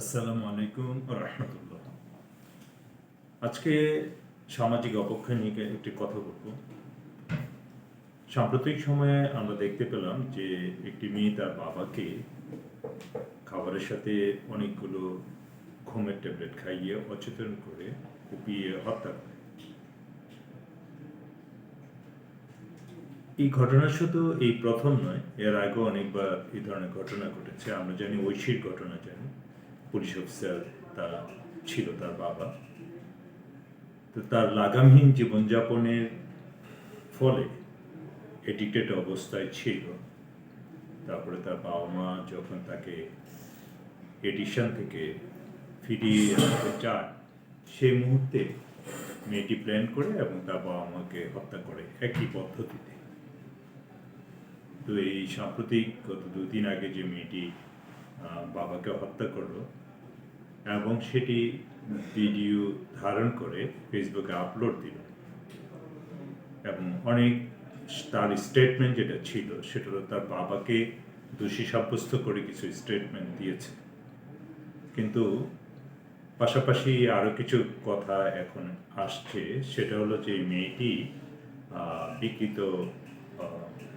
আসসালামু আলাইকুম রহমতুল্লাহ। আজকে সামাজিক অবক্ষয় নিয়ে একটি কথা বলব। সাম্প্রতিক সময়ে আমরা দেখতে পেলাম যে একটি মেয়ে তার বাবাকে খাবারের সাথে অনেকগুলো ঘুমের ট্যাবলেট খাইয়ে অচেতন করে কুপিয়ে হত্যা করে। এই ঘটনা শুধু এই প্রথম নয়, এর আগেও অনেকবার এই ধরনের ঘটনা ঘটেছে, আমরা জানি ঐশীর ঘটনা জানি। পুলিশ অফিসার তার ছিল, তার বাবা। তো তার লাগামহীন জীবনযাপনের ফলে এডিক্টেড অবস্থায় ছিল। তারপরে তার বাবা মা যখন তাকে এডিশন থেকে ফিরিয়ে আনতে চায় সেই মুহূর্তে মেয়েটি প্ল্যান করে এবং তার বাবা মাকে হত্যা করে একই পদ্ধতিতে। তো এই সাম্প্রতিক গত দুদিন আগে যে মেয়েটি বাবাকে হত্যা করল এবং সেটি ভিডিও ধারণ করে ফেসবুকে আপলোড দিল। এবং অনেক তার স্টেটমেন্ট যেটা ছিল, সেটা হলো তার বাবাকে দোষী সাব্যস্ত করে কিছু স্টেটমেন্ট দিয়েছে। কিন্তু পাশাপাশি আরও কিছু কথা এখন আসছে, সেটা হলো যে মেয়েটি বিকৃত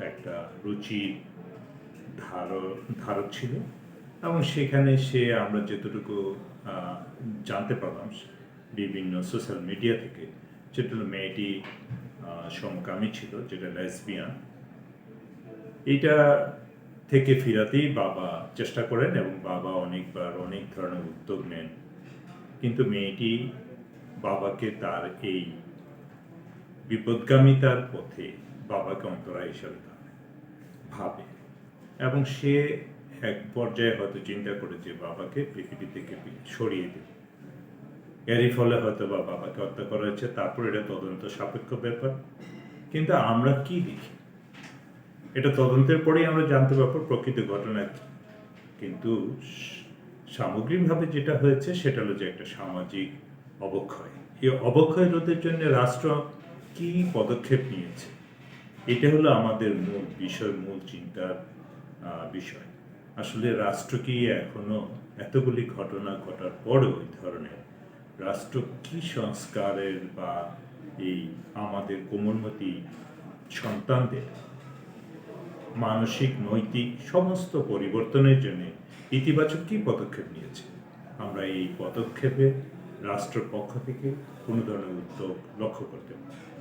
একটা রুচি ধার ধারক ছিল। এবং সেখানে সে আমরা যতটুকু জানতে পারলাম বিভিন্ন সোশ্যাল মিডিয়া থেকে যেটুকু মেয়েটি সমকামী ছিল, যেটা লেসবিয়ান এটা থেকে ফিরাতেই বাবা চেষ্টা করেন এবং বাবা অনেকবার অনেক ধরনের উদ্যোগ নেন কিন্তু মেয়েটি বাবাকে তার এই বিপদগামিতার পথে বাবাকে অন্তরায় হিসাবে। ভাবে এবং সে এক পর্যায়ে হয়তো চিন্তা করে যে বাবাকে পৃথিবী থেকে সরিয়ে দেবে এরই ফলে হয়তো বা বাবাকে হত্যা করা হয়েছে, তারপর এটা তদন্ত সাপেক্ষ ব্যাপার। কিন্তু আমরা কি দেখি? এটা তদন্তের পরেই আমরা জানতে পারব প্রকৃত ঘটনা কি। কিন্তু সামগ্রিকভাবে যেটা হয়েছে, সেটা হলো যে একটা সামাজিক অবক্ষয়। এই অবক্ষয় রোধের জন্য রাষ্ট্র কি পদক্ষেপ নিয়েছে? এটা হলো আমাদের মূল বিষয়, মূল চিন্তার বিষয়। আসলে রাষ্ট্র কি এখনও এতগুলি ঘটনা ঘটার পরেও ওই ধরনের রাষ্ট্র কি সংস্কারের বা এই আমাদের কোমলমতি সন্তানদের মানসিক, নৈতিক সমস্ত পরিবর্তনের জন্য ইতিবাচক কি পদক্ষেপ নিয়েছে? আমরা এই পদক্ষেপে রাষ্ট্রের পক্ষ থেকে কোনো ধরনের উদ্যোগ লক্ষ্য করতে,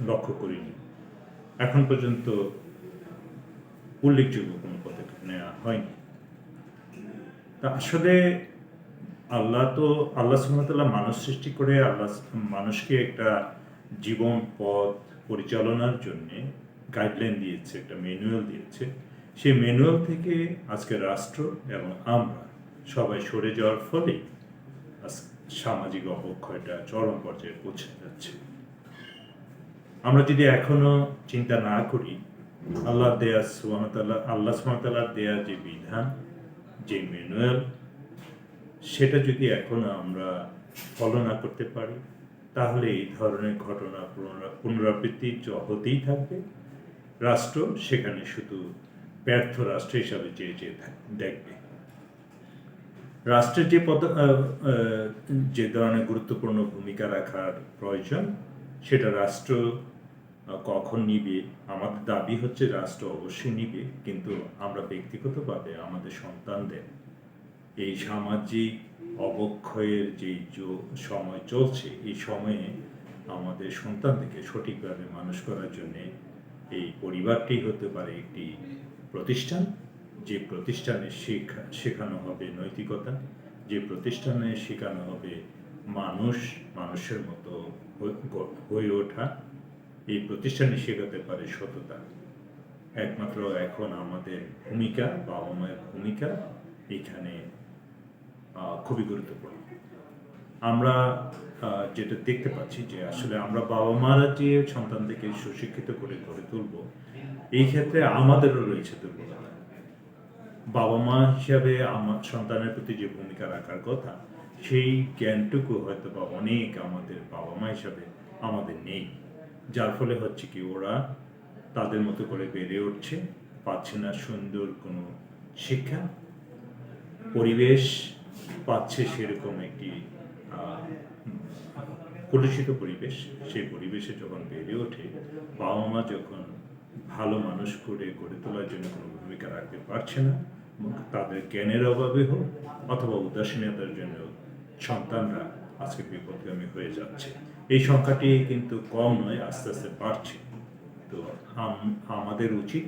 লক্ষ্য করিনি। এখন পর্যন্ত উল্লেখযোগ্য কোনো পদক্ষেপ নেওয়া হয়নি। তা আসলে আল্লাহ তো, আল্লাহ সুমতাল্লাহ মানুষ সৃষ্টি করে আল্লাহ মানুষকে একটা জীবন পথ পরিচালনার জন্যে গাইডলাইন দিয়েছে, একটা ম্যানুয়াল দিয়েছে। সেই ম্যানুয়াল থেকে আজকে রাষ্ট্র এবং আমরা সবাই সরে যাওয়ার ফলে সামাজিক অবক্ষয়টা চরম পর্যায়ে পৌঁছে যাচ্ছে। আমরা যদি এখনও চিন্তা না করি আল্লাহ দেয়া সুহামতাল্লাহ আল্লাহ সুহামতাল্লাহ দেয়া যে বিধান যে ম্যানুয়াল, সেটা যদি এখনও আমরা ফলো না করতে পারি, তাহলে এই ধরনের ঘটনা পুনরা- পুনরাবৃত্তি হতেই থাকবে। রাষ্ট্র সেখানে শুধু ব্যর্থ রাষ্ট্র হিসাবে চেয়ে চেয়ে দেখবে। রাষ্ট্রের যে পদ যে ধরনের গুরুত্বপূর্ণ ভূমিকা রাখার প্রয়োজন, সেটা রাষ্ট্র কখন নিবে? আমাদের দাবি হচ্ছে রাষ্ট্র অবশ্যই নিবে, কিন্তু আমরা ব্যক্তিগতভাবে আমাদের সন্তানদের এই সামাজিক অবক্ষয়ের যে সময় চলছে, এই সময়ে আমাদের সন্তানদেরকে সঠিকভাবে মানুষ করার জন্য এই পরিবারটি হতে পারে একটি প্রতিষ্ঠান। যে প্রতিষ্ঠানে শেখা শেখানো হবে নৈতিকতা, যে প্রতিষ্ঠানে শেখানো হবে মানুষ, মানুষের মতো হয়ে ওঠা। এই প্রতিষ্ঠানে শেখাতে পারে সততা। একমাত্র এখন আমাদের ভূমিকা, বাবা মায়ের ভূমিকা এখানে খুবই গুরুত্বপূর্ণ। আমরা যেটা দেখতে পাচ্ছি যে আসলে আমরা বাবা মারা যে সন্তানদেরকে সুশিক্ষিত করে গড়ে তুলব, এই ক্ষেত্রে আমাদেরও রয়েছে দুর্বলতা। বাবা মা হিসাবে আমার সন্তানের প্রতি যে ভূমিকা রাখার কথা, সেই জ্ঞানটুকু হয়তো বা অনেক আমাদের বাবা মা হিসাবে আমাদের নেই। যার ফলে হচ্ছে কি ওরা তাদের মতো করে বেড়ে উঠছে, পাচ্ছে না সুন্দর কোনো শিক্ষা। পরিবেশ পাচ্ছে সেরকম একটি কলুষিত পরিবেশ। সেই পরিবেশে যখন বেড়ে ওঠে, বাবা মা যখন ভালো মানুষ করে গড়ে তোলার জন্য কোনো ভূমিকা রাখতে পারছে না, তাদের জ্ঞানের অভাবে হোক অথবা উদাসীনতার জন্য সন্তানরা আজকে বিপদগামী হয়ে যাচ্ছে। এই সংখ্যাটি কিন্তু কম নয়, আস্তে আস্তে বাড়ছে। তো আমাদের উচিত,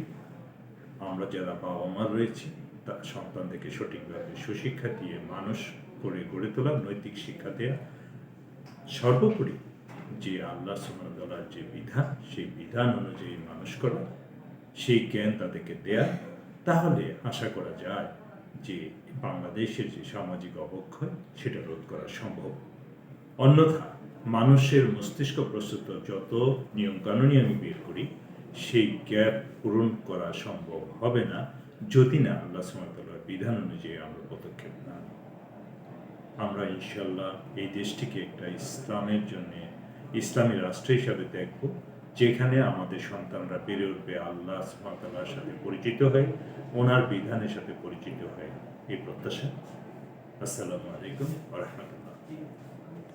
আমরা যারা বাবা মা রয়েছি তার সন্তানদেরকে সঠিকভাবে সুশিক্ষা দিয়ে মানুষ করে গড়ে তোলা নৈতিক শিক্ষা দেওয়া সর্বোপরি যে আল্লাহ সুমতলার যে বিধান, সেই বিধান অনুযায়ী মানুষ করা, সেই জ্ঞান তাদেরকে দেয়া, তাহলে আশা করা যায় যে বাংলাদেশের যে সামাজিক অবক্ষয়, সেটা রোধ করা সম্ভব। অন্যথা মানুষের মস্তিষ্ক প্রস্তুত যত নিয়ম নিয়মকানুনই আমি বের করি, সেই গ্যাপ পূরণ করা সম্ভব হবে না, যদি না আল্লাহ সুমতলার বিধান অনুযায়ী আমরা পদক্ষেপ না। আমরা ইনশাল্লাহ এই দেশটিকে একটা ইসলামের জন্য, ইসলামী রাষ্ট্র হিসাবে দেখব, যেখানে আমাদের সন্তানরা বেড়ে উঠবে আল্লাহ সুমতাল্লাহর সাথে পরিচিত হয়ে, ওনার বিধানের সাথে পরিচিত হয়ে। এই প্রত্যাশা। আসসালামু আলাইকুম রহমতুল্লাহ।